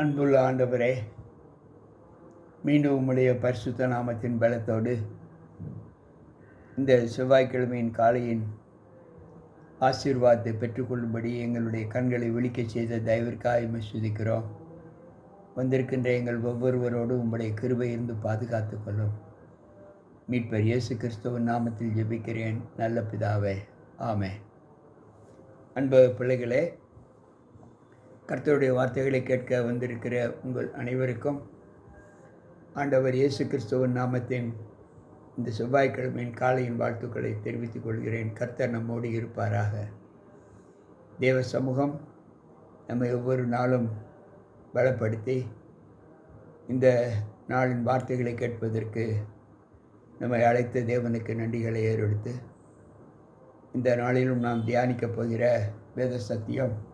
அன்புள்ள ஆண்டவரே மீண்டும் உம்முடைய பரிசுத்த நாமத்தின் பலத்தோடு இந்த செவ்வாய்க்கிழமையின் காலையின் ஆசீர்வாதத்தை பெற்றுக்கொள்ளும்படி எங்களுடைய கண்களை விழிக்கச் செய்த தயவிற்காக சுதிக்கிறோம் வந்திருக்கின்ற எங்கள் ஒவ்வொருவரோடு உம்முடைய கிருபை இருந்து பாதுகாத்து கொள்ளும். மீட்பர் இயேசு கிறிஸ்துவின் நாமத்தில் ஜெபிக்கிறேன். நல்ல பிதாவே ஆமே அன்பு பிள்ளைகளே கர்த்தருடைய வார்த்தைகளை கேட்க வந்திருக்கிற உங்கள் அனைவருக்கும் ஆண்டவர் இயேசு கிறிஸ்துவின் நாமத்தின் இந்த செவ்வாய்க்கிழமையின் காலையின் வாழ்த்துக்களை தெரிவித்துக் கொள்கிறேன். கர்த்தர் நம்மோடு இருப்பாராக. தேவ சமூகம் நம்மை ஒவ்வொரு நாளும் பலப்படுத்தி இந்த நாளின் வார்த்தைகளை கேட்பதற்கு நம்மை அழைத்த தேவனுக்கு நன்றிகளை ஏறெடுத்து இந்த நாளிலும் நாம் தியானிக்கப் போகிற வேத சத்தியம்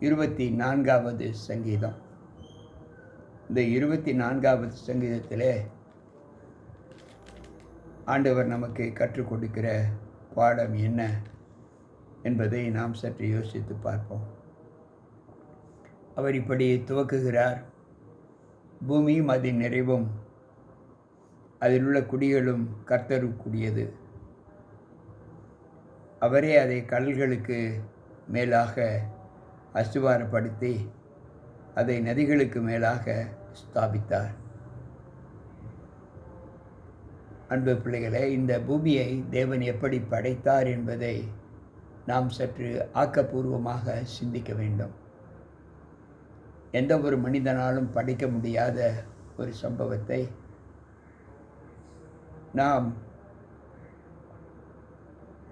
இருபத்தி நான்காவது சங்கீதம். இந்த இருபத்தி நான்காவது சங்கீதத்திலே ஆண்டவர் நமக்கு கற்றுக் கொடுக்கிற பாடம் என்ன என்பதை நாம் சற்று யோசித்து பார்ப்போம். அவர் இப்படி துவக்குகிறார். பூமியும் அதன் நிறைவும் அதில் உள்ள குடிகளும் கர்த்தருக்குரியது. அவரே அதை கடல்களுக்கு மேலாக அஸ்துவாரப்படுத்தி அதை நதிகளுக்கு மேலாக ஸ்தாபித்தார். அன்பு பிள்ளைகளே இந்த பூமியை தேவன் எப்படி படைத்தார் என்பதை நாம் சற்று ஆக்கப்பூர்வமாக சிந்திக்க வேண்டும். எந்த ஒரு மனிதனாலும் படிக்க முடியாத ஒரு சம்பவத்தை நாம்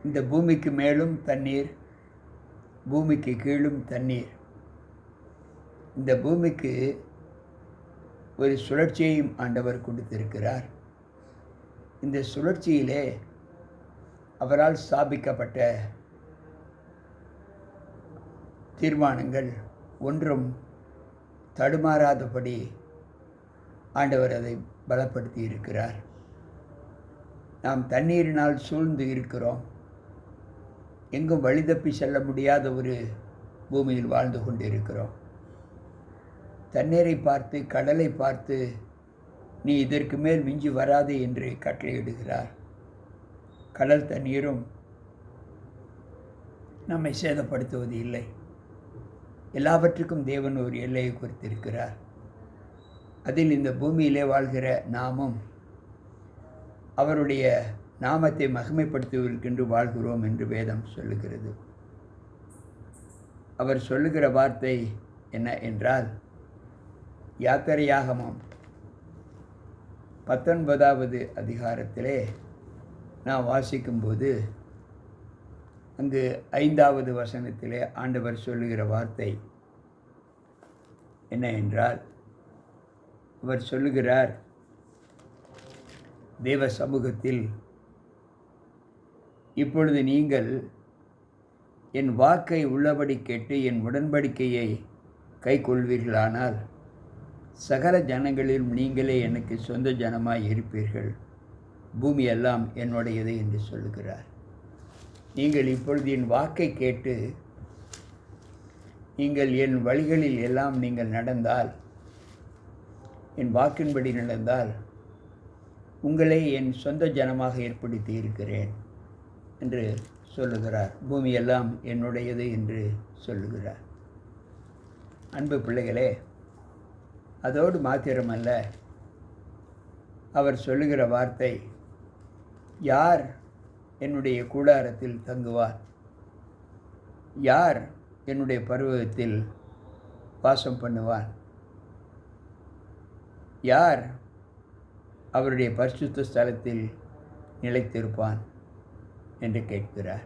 இந்த பூமிக்கு மேலும் தண்ணீர் பூமிக்கு கீழும் தண்ணீர். இந்த பூமிக்கு ஒரு சுழற்சியையும் ஆண்டவர் கொடுத்திருக்கிறார். இந்த சுழற்சியிலே அவரால் ஸ்தாபிக்கப்பட்ட தீர்மானங்கள் ஒன்றும் தடுமாறாதபடி ஆண்டவர் அதை பலப்படுத்தி இருக்கிறார் நாம் தண்ணீரினால் சூழ்ந்து இருக்கிறோம். எங்கும் வழி தப்பி செல்ல முடியாத ஒரு பூமியில் வாழ்ந்து கொண்டிருக்கிறோம். தண்ணீரை பார்த்து கடலை பார்த்து நீ இதற்கு மேல் மிஞ்சி வராது என்று கட்டளையிடுகிறார். கடல் தண்ணீரும் நம்மை சேதப்படுத்துவது இல்லை. எல்லாவற்றுக்கும் தேவன் ஒரு எல்லையை குறித்திருக்கிறார். அதில் இந்த பூமியிலே வாழ்கிற நாமும் அவருடைய நாமத்தை மகிமைப்படுத்துவதற்கென்று வாழ்கிறோம் என்று வேதம் சொல்லுகிறது. அவர் சொல்லுகிற வார்த்தை என்ன என்றால் யாத்திரையாகமம் பத்தொன்பதாவது அதிகாரத்திலே நான் வாசிக்கும்போது அங்கு ஐந்தாவது வசனத்திலே ஆண்டவர் சொல்லுகிற வார்த்தை என்ன என்றால் அவர் சொல்லுகிறார் தேவ சமூகத்தில் இப்பொழுது நீங்கள் என் வாக்கை உள்ளபடி கேட்டு என் உடன்படிக்கையை கை கொள்வீர்களானால் சகல ஜனங்களிலும் நீங்களே எனக்கு சொந்த ஜனமாய் இருப்பீர்கள். பூமியெல்லாம் என்னுடையது என்று சொல்லுகிறார். நீங்கள் இப்பொழுது என் வாக்கை கேட்டு நீங்கள் என் வழிகளில் எல்லாம் நீங்கள் நடந்தால் என் வாக்கின்படி நடந்தால் உங்களை என் சொந்த ஜனமாக ஏற்படுத்தி இருக்கிறேன். என்று சொல்லுகிறார். பூமியெல்லாம் என்னுடையது என்று சொல்லுகிறார். அன்பு பிள்ளைகளே அதோடு மாத்திரமல்ல அவர் சொல்லுகிற வார்த்தை யார் என்னுடைய கூடாரத்தில் தங்குவார்? யார் என்னுடைய பருவத்தில் வாசம் பண்ணுவார்? யார் அவருடைய பரிசுத்த ஸ்தலத்தில் நிலைத்திருப்பான் என்று கேட்கிறார்.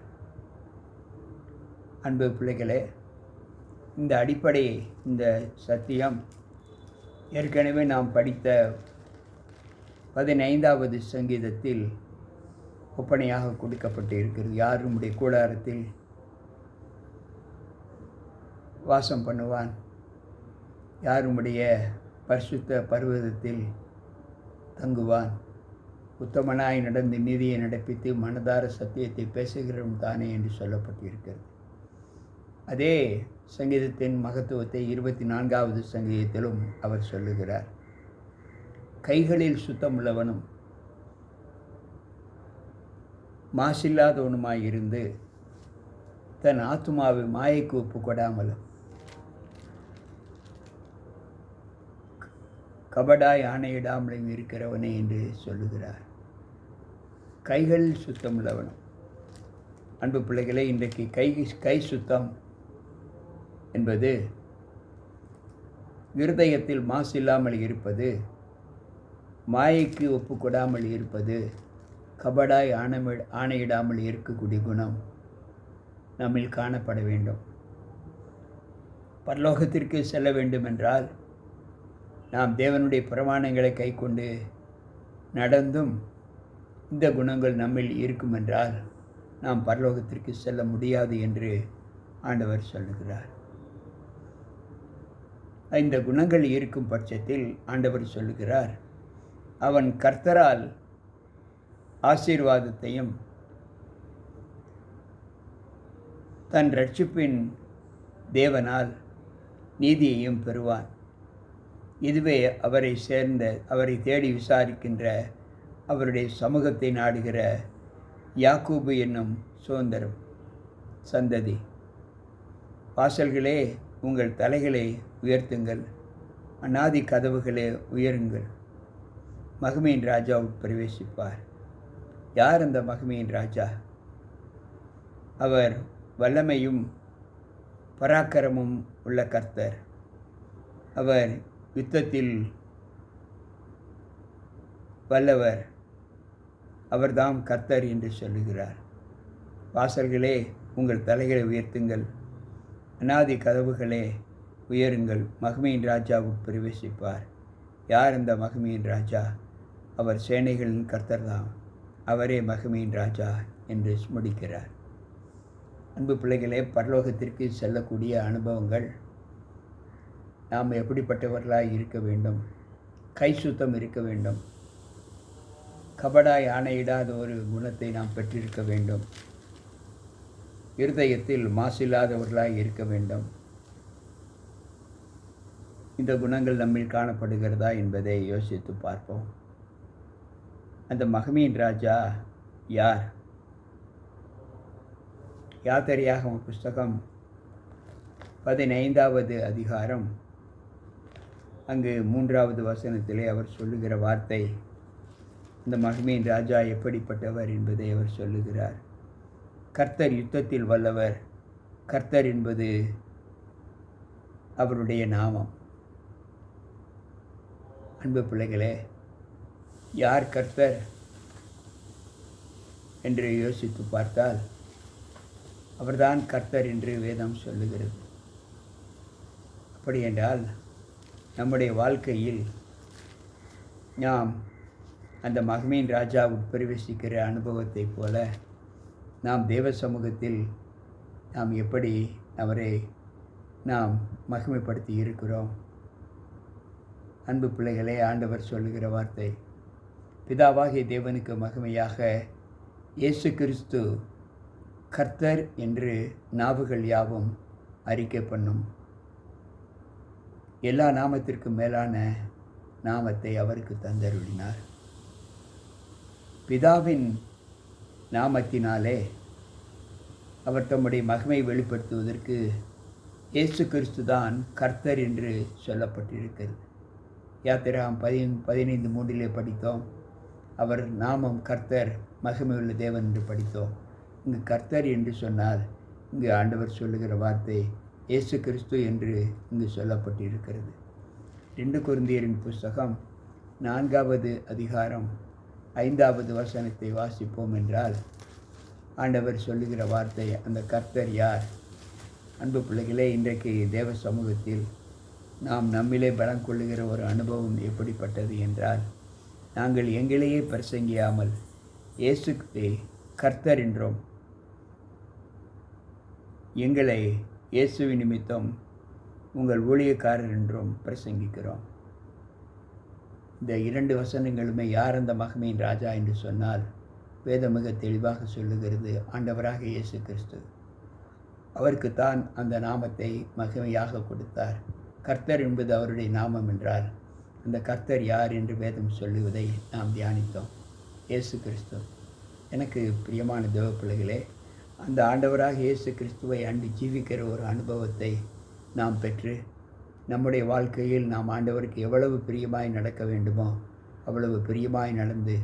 அன்பு பிள்ளைகளே இந்த அடிப்படை இந்த சத்தியம் ஏற்கனவே நாம் படித்த பதினைந்தாவது சங்கீதத்தில் ஒப்பனையாக கொடுக்கப்பட்டு இருக்கிறது யார் நம்முடைய கூடாரத்தில் வாசம் பண்ணுவான்? யார் உம்முடைய பரிசுத்த பர்வதத்தில் தங்குவான்? உத்தமனாய் நடந்து நீதியை நடப்பித்து மனதார சத்தியத்தை பேசுகிறவன் தானே என்று சொல்லப்பட்டிருக்கிறது. அதே சங்கீதத்தின் மகத்துவத்தை இருபத்தி நான்காவது சங்கீதத்திலும் அவர் சொல்லுகிறார். கைகளில் சுத்தமுள்ளவனும் மாசில்லாதவனுமாய் இருந்து தன் ஆத்மாவை மாயைக்கு ஒப்பு கொடாமலும் கபடாய் ஆணையிடாமலும் இருக்கிறவனே என்று சொல்லுகிறார். கைகள் சுத்தமுள்ளவன். அன்பு பிள்ளைகளே இன்றைக்கு கை கை சுத்தம் என்பது இருதயத்தில் மாசு இல்லாமல் இருப்பது மாயைக்கு ஒப்புக்கொடாமல் இருப்பது கபடாய் ஆணமி ஆணையிடாமல் இருக்கக்கூடிய குணம் நம்மில் காணப்பட வேண்டும். பரலோகத்திற்கு செல்ல வேண்டுமென்றால் நாம் தேவனுடைய பிரமாணங்களை கைக்கொண்டு நடந்தும் இந்த குணங்கள் நம்மில் இருக்குமென்றால் நாம் பரலோகத்திற்கு செல்ல முடியாது என்று ஆண்டவர் சொல்லுகிறார். இந்த குணங்கள் இருக்கும் பட்சத்தில் ஆண்டவர் சொல்லுகிறார் அவன் கர்த்தரால் ஆசீர்வாதத்தையும் தன் ரட்சிப்பின் தேவனால் நீதியையும் பெறுவான். இதுவே அவரை சேர்ந்த அவரை தேடி விசாரிக்கின்ற அவருடைய சமூகத்தை நாடுகிற யாக்கூபு என்னும் சுதந்திரம் சந்ததி. வாசல்களே உங்கள் தலைகளை உயர்த்துங்கள். அநாதி கதவுகளே உயருங்கள். மகிமையின் ராஜா பிரவேசிப்பார் யார் அந்த மகிமையின் ராஜா? அவர் வல்லமையும் பராக்கிரமும் உள்ள கர்த்தர். அவர் யுத்தத்தில் வல்லவர். அவர்தாம் கர்த்தர் என்று சொல்லுகிறார். வாசல்களே உங்கள் தலைகளை உயர்த்துங்கள். அநாதி கதவுகளே உயருங்கள். மகிமையின் ராஜாவுக்கு பிரவேசிப்பார். யார் அந்த மகிமையின் ராஜா? அவர் சேனைகளின் கர்த்தர்தாம். அவரே மகிமையின் ராஜா என்று முடிக்கிறார். அன்பு பிள்ளைகளே பரலோகத்திற்கு செல்லக்கூடிய அனுபவங்கள் நாம் எப்படிப்பட்டவர்களாக இருக்க வேண்டும்? கை சுத்தம் இருக்க வேண்டும். கபடாய் ஆணையிடாத ஒரு குணத்தை நாம் பெற்றிருக்க வேண்டும். இருதயத்தில் மாசில்லாதவர்களாய் இருக்க வேண்டும். இந்த குணங்கள் நம்மில் காணப்படுகிறதா என்பதை யோசித்து பார்ப்போம். அந்த மகமீன் ராஜா யார்? யாத்திரையாக புஸ்தகம் பதினைந்தாவது அதிகாரம். அங்கு மூன்றாவது வசனத்திலே அவர் சொல்லுகிற வார்த்தை இந்த மகிமையின் ராஜா எப்படிப்பட்டவர் என்பதை அவர் சொல்லுகிறார். கர்த்தர் யுத்தத்தில் வல்லவர். கர்த்தர் என்பது அவருடைய நாமம். அன்பு பிள்ளைகளே யார் கர்த்தர் என்று யோசித்து பார்த்தால் அவர்தான் கர்த்தர் என்று வேதம் சொல்லுகிறது. அப்படியென்றால் நம்முடைய வாழ்க்கையில் நாம் அந்த மகமையின் ராஜா உட்பிரவேசிக்கிற அனுபவத்தைப் போல நாம் தேவ சமூகத்தில் நாம் எப்படி அவரை நாம் மகிமைப்படுத்தி இருக்கிறோம்? அன்பு பிள்ளைகளே ஆண்டவர் சொல்லுகிற வார்த்தை. பிதாவாகிய தேவனுக்கு மகிமையாக இயேசு கிறிஸ்து கர்த்தர் என்று நாவுகள் யாவும் அறிக்கை பண்ணும். எல்லா நாமத்திற்கும் மேலான நாமத்தை அவருக்கு தந்தருளினார். பிதாவின் நாமத்தினாலே அவர் தம்முடைய மகிமை வெளிப்படுத்துவதற்கு இயேசு கிறிஸ்து தான் கர்த்தர் என்று சொல்லப்பட்டிருக்கிறது. யாத்திராம் பதி பதினைந்து மூன்றிலே படித்தோம். அவர் நாமம் கர்த்தர் மகிமையுள்ள தேவன் என்று படித்தோம். இங்கு கர்த்தர் என்று சொன்னால் இங்கு ஆண்டவர் சொல்லுகிற வார்த்தை இயேசு கிறிஸ்து என்று இங்கு சொல்லப்பட்டிருக்கிறது. ரெண்டு குருந்தியரின் புஸ்தகம் நான்காவது அதிகாரம் ஐந்தாவது வசனத்தை வாசிப்போம் என்றால் ஆண்டவர் சொல்லுகிற வார்த்தை அந்த கர்த்தர் யார்? அன்பு பிள்ளைகளே இன்றைக்கு தேவ சமூகத்தில் நாம் நம்மிலே பலம் கொள்ளுகிற ஒரு அனுபவம் எப்படிப்பட்டது என்றால் நாங்கள் எங்களையே பிரசங்கியாமல் இயேசு கர்த்தர் என்றோம் எங்களை இயேசுவி நிமித்தம் உங்கள் ஊழியக்காரர் என்றும் பிரசங்கிக்கிறோம். இந்த இரண்டு வசனங்களுமே யார் அந்த மகமையின் ராஜா என்று சொன்னால் வேதம் மிக தெளிவாக சொல்லுகிறது ஆண்டவராக இயேசு கிறிஸ்து. அவருக்குத்தான் அந்த நாமத்தை மகிமையாக கொடுத்தார். கர்த்தர் என்பது அவருடைய நாமம் என்றார் அந்த கர்த்தர் யார் என்று வேதம் சொல்லுவதை நாம் தியானித்தோம். இயேசு கிறிஸ்து. எனக்கு பிரியமான தேவ பிள்ளைகளே அந்த ஆண்டவராக இயேசு கிறிஸ்துவை அன்று ஜீவிக்கிற ஒரு அனுபவத்தை நாம் பெற்று நம்முடைய வாழ்க்கையில் நாம் ஆண்டவருக்கு எவ்வளவு பிரியமாய் நடக்க வேண்டுமோ அவ்வளவு பிரியமாய் நடந்து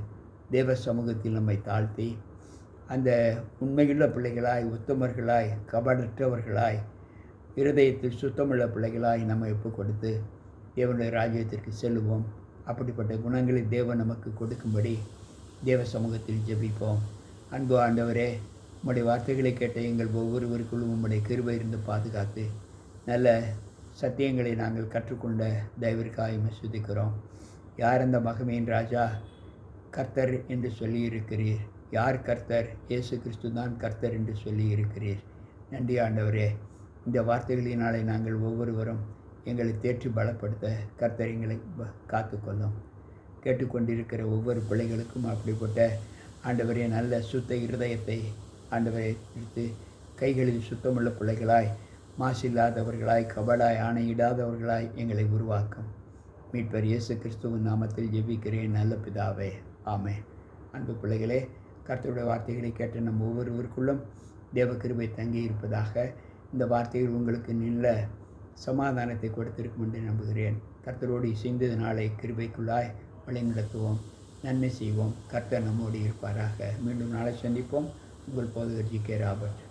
தேவ சமூகத்தில் நம்மை தாழ்த்தி அந்த உண்மையுள்ள பிள்ளைகளாய் உத்தமர்களாய் கபடற்றவர்களாய் இருதயத்தில் சுத்தமுள்ள பிள்ளைகளாய் நம்ம ஒப்பு கொடுத்து தேவனுடைய ராஜ்யத்திற்கு செல்லுவோம். அப்படிப்பட்ட குணங்களை தேவன் நமக்கு கொடுக்கும்படி தேவ சமூகத்தில் ஜெபிப்போம். அன்பு ஆண்டவரே உம்முடைய வார்த்தைகளை கேட்ட எங்கள் ஒவ்வொருவருக்குள்ளும் உம்முடைய கிருபை இருந்து பாதுகாத்து நல்ல சத்தியங்களை நாங்கள் கற்றுக்கொண்ட தயவிற்காக சுதிக்கிறோம் யார் அந்த மகமையின் ராஜா? கர்த்தர் என்று சொல்லியிருக்கிறீர். யார் கர்த்தர்? இயேசு கிறிஸ்து தான் கர்த்தர் என்று சொல்லியிருக்கிறீர். நன்றி ஆண்டவரே. இந்த வார்த்தைகளினாலே நாங்கள் ஒவ்வொருவரும் எங்களை தேற்றி பலப்படுத்த கர்த்தர் எங்களை காத்துக்கொள்ளும். கேட்டுக்கொண்டிருக்கிற ஒவ்வொரு பிள்ளைகளுக்கும் அப்படிப்பட்ட ஆண்டவரே நல்ல சுத்த இருதயத்தை ஆண்டவரை எடுத்து கைகளில் சுத்தமுள்ள பிள்ளைகளாய் மாசில்லாதவர்களாய் கபடாய் ஆணையிடாதவர்களாய் எங்களை உருவாக்கும். மீட்பர் இயேசு கிறிஸ்துவின் நாமத்தில் ஜெபிக்கிறேன் நல்ல பிதாவே. ஆமே அன்பு பிள்ளைகளே கர்த்தருடைய வார்த்தைகளை கேட்ட நம் ஒவ்வொருவருக்குள்ளும் தேவ கிருபை தங்கி இருப்பதாக இந்த வார்த்தைகள் உங்களுக்கு நல்ல சமாதானத்தை கொடுத்திருக்கும் என்று நம்புகிறேன். கர்த்தரோடு இசைந்த நாளை கிருபைக்குள்ளாய் வழிநடத்துவோம் நன்மை செய்வோம். கர்த்தர் நம்மோடு இருப்பாராக. மீண்டும் நாளை சந்திப்போம். உங்கள் போதகர் ஜி கே ராபர்ட்.